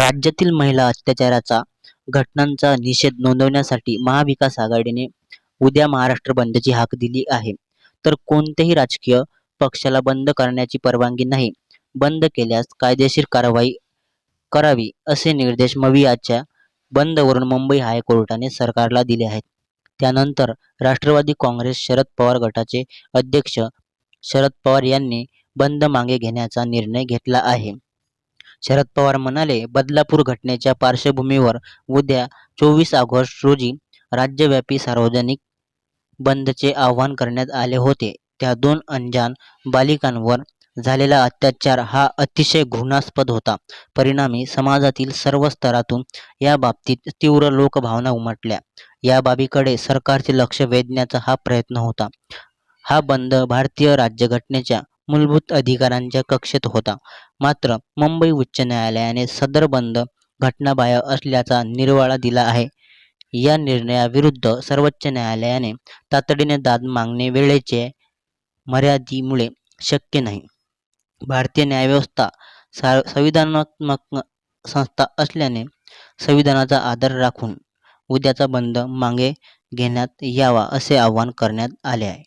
राज्यातील महिला अत्याचाराचा घटनांचा निषेध नोंदवण्यासाठी महाविकास आघाडीने उद्या महाराष्ट्र बंदची हाक दिली आहे. तर कोणत्याही राजकीय पक्षाला बंद करण्याची परवानगी नाही. बंद केल्यास कायदेशीर कारवाई करावी असे निर्देश मवियाच्या बंदवरून मुंबई हायकोर्टाने सरकारला दिले आहेत. त्यानंतर राष्ट्रवादी काँग्रेस शरद पवार गटाचे अध्यक्ष शरद पवार यांनी बंद मागे घेण्याचा निर्णय घेतला आहे. शरद पवार म्हणाले बदलापूर घटनेच्या पार्श्वभूमीवर उद्या चोवीस ऑगस्ट रोजी राज्यव्यापी सार्वजनिक बंदचे आवाहन करण्यात आले होते. त्या दोन अनजान बालिकांवर झालेला अत्याचार हा अतिशय घृणास्पद होता. परिणामी समाजातील सर्व स्तरातून या बाबतीत तीव्र लोकभावना उमटल्या. या बाबीकडे सरकारचे लक्ष वेधण्याचा हा प्रयत्न होता. हा बंद भारतीय राज्यघटनेच्या मूलभूत अधिकारांच्या कक्षेत होता. मात्र मुंबई उच्च न्यायालयाने सदर बंद घटनाबाह्य असल्याचा निर्वाळा दिला आहे. या निर्णयाविरुद्ध सर्वोच्च न्यायालयाने तातडीने दाद मागणे वेळेचे मर्यादेमुळे शक्य नाही. भारतीय न्यायव्यवस्था सा संविधानात्मक संस्था असल्याने संविधानाचा आदर राखून उद्याचा बंद मागे घेण्यात यावा असे आवाहन करण्यात आले आहे.